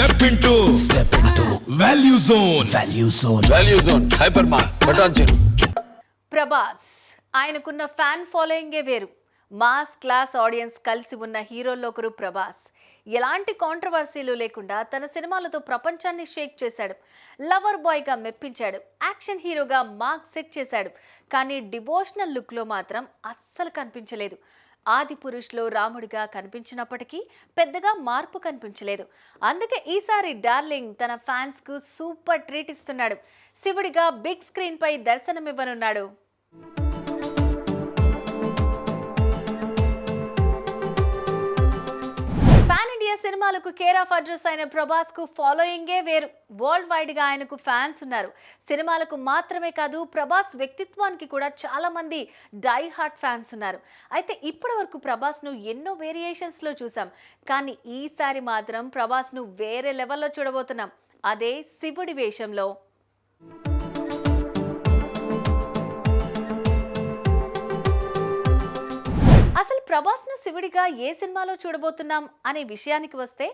Step into step into value zone value zone value zone hyper మార్ బటాన్ చెరు ప్రభాస్ ఆయనకున్న ఫ్యాన్ ఫాలోయింగే వేరు? మాస్ క్లాస్ ఆడియన్స్ కలిసి ఉన్న హీరోల్లో ఒకరు ప్రభాస్. ఎలాంటి కాంట్రవర్సీలు లేకుండా తన సినిమాలతో ప్రపంచాన్ని షేక్ చేశాడు. లవర్ బాయ్గా మెప్పించాడు. యాక్షన్ హీరోగా మార్క్ సెట్ చేశాడు. కానీ డివోషనల్ లుక్లో మాత్రం అస్సలు కనిపించలేదు. ఆది పురుష్లో రాముడిగా కనిపించినప్పటికీ పెద్దగా మార్పు కనిపించలేదు. అందుకే ఈసారి డార్లింగ్ తన ఫ్యాన్స్కు సూపర్ ట్రీట్ ఇస్తున్నాడు. శివుడిగా బిగ్ స్క్రీన్పై దర్శనమివ్వనున్నాడు. సినిమాలకు కేర్ ఆఫ్ అడ్రస్ అయిన ప్రభాస్కు ఫాలోయింగే వేరు. వరల్డ్ వైడ్గా ఆయనకు ఫ్యాన్స్ ఉన్నారు. సినిమాలకు మాత్రమే కాదు ప్రభాస్ వ్యక్తిత్వానికి కూడా చాలా మంది డై హార్ట్ ఫ్యాన్స్ ఉన్నారు. అయితే ఇప్పటి వరకు ప్రభాస్ను ఎన్నో వేరియేషన్స్లో చూసాం. కానీ ఈసారి మాత్రం ప్రభాస్ను వేరే లెవెల్లో చూడబోతున్నాం. అదే శివుడి వేషంలో. ప్రభాస్ను శివుడిగా ఏ సినిమాలో చూడబోతున్నాం అనే విషయానికి వస్తే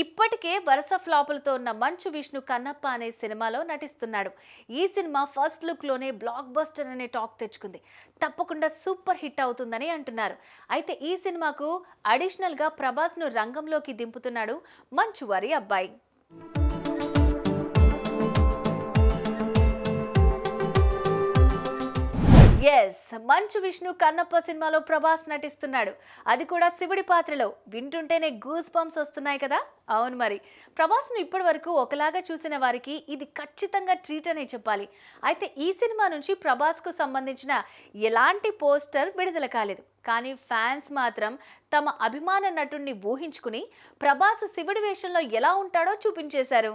ఇప్పటికే వరుస ఫ్లాపులతో ఉన్న మంచు విష్ణు కన్నప్ప అనే సినిమాలో నటిస్తున్నాడు. ఈ సినిమా ఫస్ట్ లుక్లోనే బ్లాక్ బస్టర్ అనే టాక్ తెచ్చుకుంది. తప్పకుండా సూపర్ హిట్ అవుతుందని అంటున్నారు. అయితే ఈ సినిమాకు అడిషనల్గా ప్రభాస్ను రంగంలోకి దింపుతున్నాడు మంచు వారి అబ్బాయి. ఎస్ మంచు విష్ణు కన్నప్ప సినిమాలో ప్రభాస్ నటిస్తున్నాడు. అది కూడా శివుడి పాత్రలో. వింటుంటేనే గూస్ బంప్స్ వస్తున్నాయి కదా? అవును మరి. ప్రభాస్ను ఇప్పటి వరకు ఒకలాగా చూసిన వారికి ఇది ఖచ్చితంగా ట్రీట్ అనే చెప్పాలి. అయితే ఈ సినిమా నుంచి ప్రభాస్కు సంబంధించిన ఎలాంటి పోస్టర్ విడుదల కాలేదు. కానీ ఫ్యాన్స్ మాత్రం తమ అభిమాన నటుణ్ణి ఊహించుకుని ప్రభాస్ శివుడి వేషంలో ఎలా ఉంటాడో చూపించేశారు.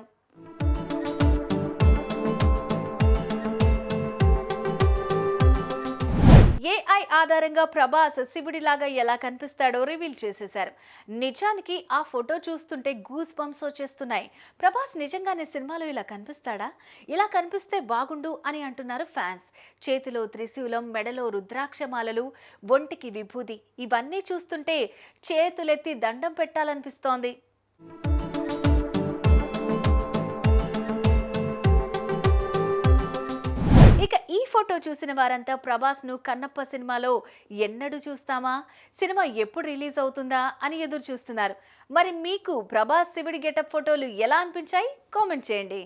ఏఐ ఆధారంగా ప్రభాస్ శివుడిలాగా ఎలా కనిపిస్తాడో రివీల్ చేసేశారు. నిజానికి ఆ ఫోటో చూస్తుంటే గూస్ బంప్స్ వచ్చేస్తున్నాయి. ప్రభాస్ నిజంగానే సినిమాలో ఇలా కనిపిస్తాడా? ఇలా కనిపిస్తే బాగుండు అని అంటున్నారు ఫ్యాన్స్. చేతిలో త్రిశూలం మెడలో రుద్రాక్షమాలలు ఒంటికి విభూది ఇవన్నీ చూస్తుంటే చేతులెత్తి దండం పెట్టాలనిపిస్తోంది. ఫోటో చూసిన వారంతా ప్రభాస్ను కన్నప్ప సినిమాలో ఎన్నడూ చూస్తామా? సినిమా ఎప్పుడు రిలీజ్ అవుతుందా అని ఎదురు చూస్తున్నారు. మరి మీకు ప్రభాస్ శివుడి గెటప్ ఫోటోలు ఎలా అనిపించాయి? కామెంట్ చేయండి.